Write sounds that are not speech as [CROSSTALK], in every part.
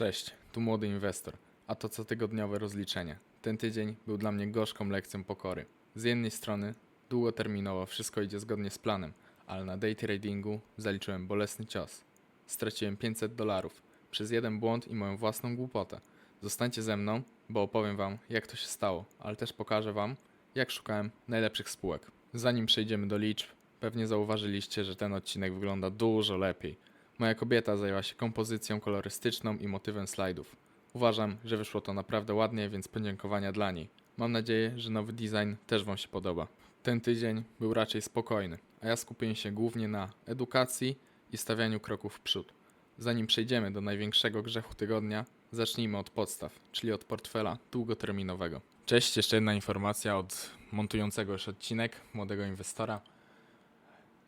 Cześć, tu młody inwestor, a to cotygodniowe rozliczenie. Ten tydzień był dla mnie gorzką lekcją pokory. Z jednej strony, długoterminowo wszystko idzie zgodnie z planem, ale na day tradingu zaliczyłem bolesny cios. Straciłem 500 dolarów przez jeden błąd i moją własną głupotę. Zostańcie ze mną, bo opowiem wam, jak to się stało, ale też pokażę wam, jak szukałem najlepszych spółek. Zanim przejdziemy do liczb, pewnie zauważyliście, że ten odcinek wygląda dużo lepiej. Moja kobieta zajęła się kompozycją kolorystyczną i motywem slajdów. Uważam, że wyszło to naprawdę ładnie, więc podziękowania dla niej. Mam nadzieję, że nowy design też Wam się podoba. Ten tydzień był raczej spokojny, a ja skupiłem się głównie na edukacji i stawianiu kroków w przód. Zanim przejdziemy do największego grzechu tygodnia, zacznijmy od podstaw, czyli od portfela długoterminowego. Cześć, jeszcze jedna informacja od montującego już odcinek młodego inwestora.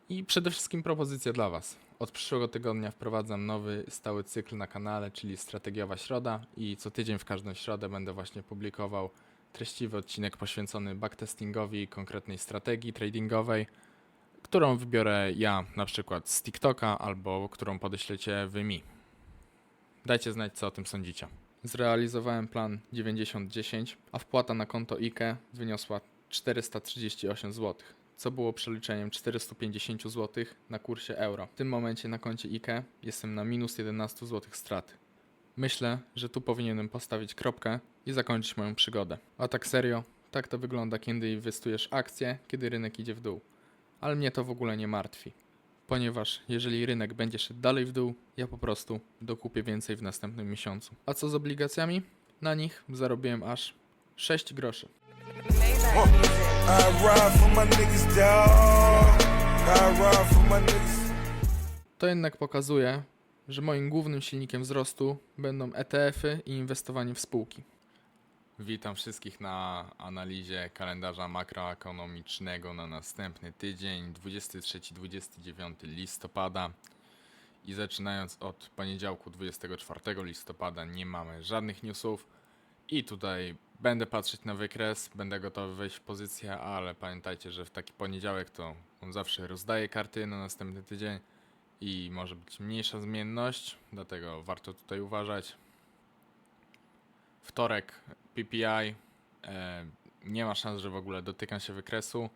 I przede wszystkim propozycja dla Was. Od przyszłego tygodnia wprowadzam nowy stały cykl na kanale, czyli Strategiowa Środa i co tydzień w każdą środę będę właśnie publikował treściwy odcinek poświęcony backtestingowi konkretnej strategii tradingowej, którą wybiorę ja na przykład z TikToka albo którą podeślecie Wy mi. Dajcie znać, co o tym sądzicie. Zrealizowałem plan 90-10, a wpłata na konto IKE wyniosła 438 zł co było przeliczeniem 450 zł na kursie euro. W tym momencie na koncie IKE jestem na minus 11 zł straty. Myślę, że tu powinienem postawić kropkę i zakończyć moją przygodę. A tak serio, tak to wygląda, kiedy inwestujesz akcje, kiedy rynek idzie w dół. Ale mnie to w ogóle nie martwi. Ponieważ jeżeli rynek będzie szedł dalej w dół, ja po prostu dokupię więcej w następnym miesiącu. A co z obligacjami? Na nich zarobiłem aż 6 groszy. I ride for my niggas, dawg. I ride for my niggas. To jednak pokazuje, że moim głównym silnikiem wzrostu będą ETF-y i inwestowanie w spółki. Witam wszystkich na analizie kalendarza makroekonomicznego na następny tydzień 23-29 listopada. I zaczynając od poniedziałku 24 listopada nie mamy żadnych newsów. I tutaj będę patrzeć na wykres, będę gotowy wejść w pozycję, ale pamiętajcie, że w taki poniedziałek to on zawsze rozdaje karty na następny tydzień i może być mniejsza zmienność, dlatego warto tutaj uważać. Wtorek PPI e, nie ma szans, że w ogóle dotykam się wykresu.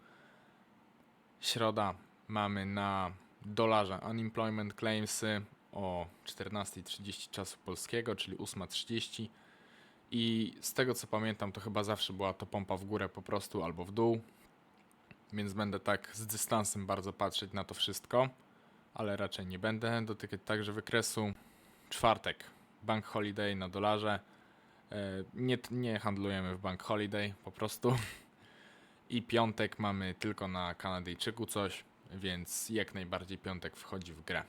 Środa mamy na dolarze unemployment claimsy o 14.30 czasu polskiego, czyli 8.30. I z tego co pamiętam, to chyba zawsze była to pompa w górę po prostu albo w dół. Więc będę tak z dystansem bardzo patrzeć na to wszystko, ale raczej nie będę dotykać także wykresu. Czwartek, Bank Holiday na dolarze. E, Nie, nie handlujemy w Bank Holiday po prostu. [LAUGHS] I piątek mamy tylko na Kanadyjczyku coś, więc jak najbardziej piątek wchodzi w grę.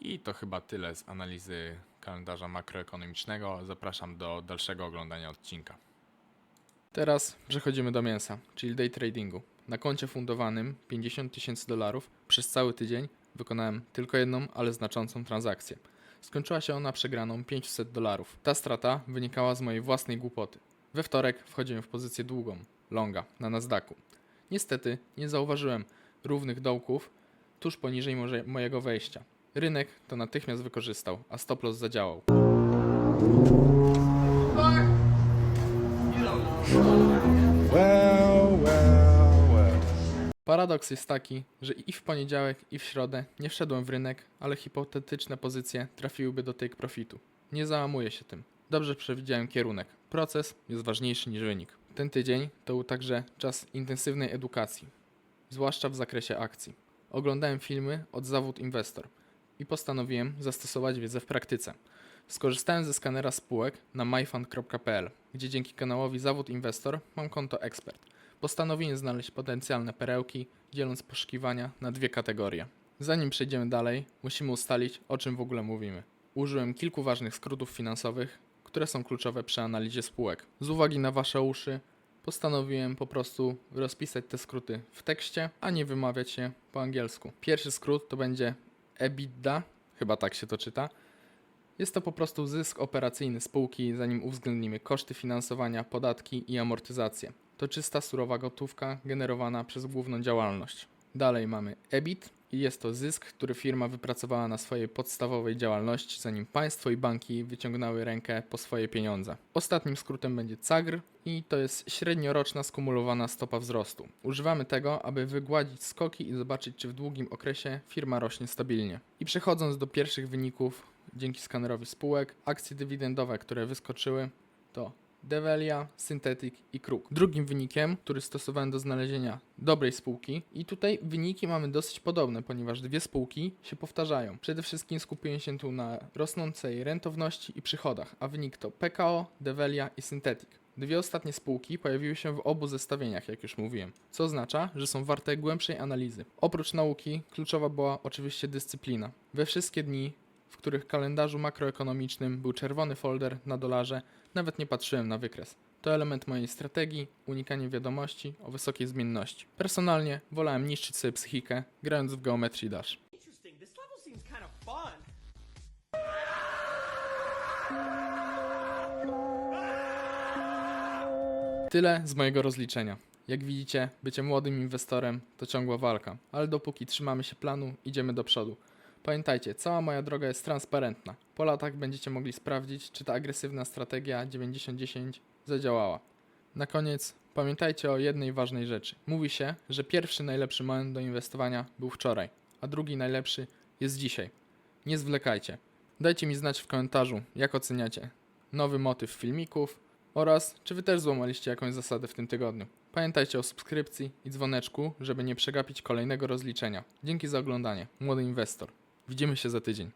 I to chyba tyle z analizy kalendarza makroekonomicznego. Zapraszam do dalszego oglądania odcinka. Teraz przechodzimy do mięsa, czyli day tradingu. Na koncie fundowanym 50 tysięcy dolarów przez cały tydzień wykonałem tylko jedną, ale znaczącą transakcję. Skończyła się ona przegraną 500 dolarów. Ta strata wynikała z mojej własnej głupoty. We wtorek wchodziłem w pozycję długą, longa, na Nasdaqu. Niestety nie zauważyłem równych dołków tuż poniżej mojego wejścia. Rynek to natychmiast wykorzystał, a stop loss zadziałał. Well, well, well. Paradoks jest taki, że i w poniedziałek, i w środę nie wszedłem w rynek, ale hipotetyczne pozycje trafiłyby do take profitu. Nie załamuję się tym. Dobrze przewidziałem kierunek. Proces jest ważniejszy niż wynik. Ten tydzień to był także czas intensywnej edukacji, zwłaszcza w zakresie akcji. Oglądałem filmy od Zawód Inwestor i postanowiłem zastosować wiedzę w praktyce. Skorzystałem ze skanera spółek na myfund.pl, gdzie dzięki kanałowi Zawód Inwestor mam konto ekspert. Postanowiłem znaleźć potencjalne perełki, dzieląc poszukiwania na dwie kategorie. Zanim przejdziemy dalej, musimy ustalić, o czym w ogóle mówimy. Użyłem kilku ważnych skrótów finansowych, które są kluczowe przy analizie spółek. Z uwagi na Wasze uszy, postanowiłem po prostu rozpisać te skróty w tekście, a nie wymawiać je po angielsku. Pierwszy skrót to będzie EBITDA, chyba tak się to czyta. Jest to po prostu zysk operacyjny spółki, zanim uwzględnimy koszty finansowania, podatki i amortyzację. To czysta surowa gotówka generowana przez główną działalność. Dalej mamy EBIT, i jest to zysk, który firma wypracowała na swojej podstawowej działalności, zanim państwo i banki wyciągnęły rękę po swoje pieniądze. Ostatnim skrótem będzie CAGR i to jest średnioroczna skumulowana stopa wzrostu. Używamy tego, aby wygładzić skoki i zobaczyć, czy w długim okresie firma rośnie stabilnie. I przechodząc do pierwszych wyników, dzięki skanerowi spółek, akcje dywidendowe, które wyskoczyły, to Develia, Synthetic i Kruk. Drugim wynikiem, który stosowałem do znalezienia dobrej spółki i tutaj wyniki mamy dosyć podobne, ponieważ dwie spółki się powtarzają. Przede wszystkim skupiłem się tu na rosnącej rentowności i przychodach, a wynik to PKO, Develia i Synthetic. Dwie ostatnie spółki pojawiły się w obu zestawieniach, jak już mówiłem, co oznacza, że są warte głębszej analizy. Oprócz nauki, kluczowa była oczywiście dyscyplina. We wszystkie dni w których kalendarzu makroekonomicznym był czerwony folder na dolarze, nawet nie patrzyłem na wykres. To element mojej strategii, unikanie wiadomości o wysokiej zmienności. Personalnie wolałem niszczyć sobie psychikę, grając w Geometry Dash. Tyle z mojego rozliczenia. Jak widzicie, bycie młodym inwestorem to ciągła walka, ale dopóki trzymamy się planu, idziemy do przodu. Pamiętajcie, cała moja droga jest transparentna. Po latach będziecie mogli sprawdzić, czy ta agresywna strategia 90-10 zadziałała. Na koniec pamiętajcie o jednej ważnej rzeczy. Mówi się, że pierwszy najlepszy moment do inwestowania był wczoraj, a drugi najlepszy jest dzisiaj. Nie zwlekajcie. Dajcie mi znać w komentarzu, jak oceniacie nowy motyw filmików oraz czy wy też złamaliście jakąś zasadę w tym tygodniu. Pamiętajcie o subskrypcji i dzwoneczku, żeby nie przegapić kolejnego rozliczenia. Dzięki za oglądanie. Młody inwestor. Widzimy się za tydzień.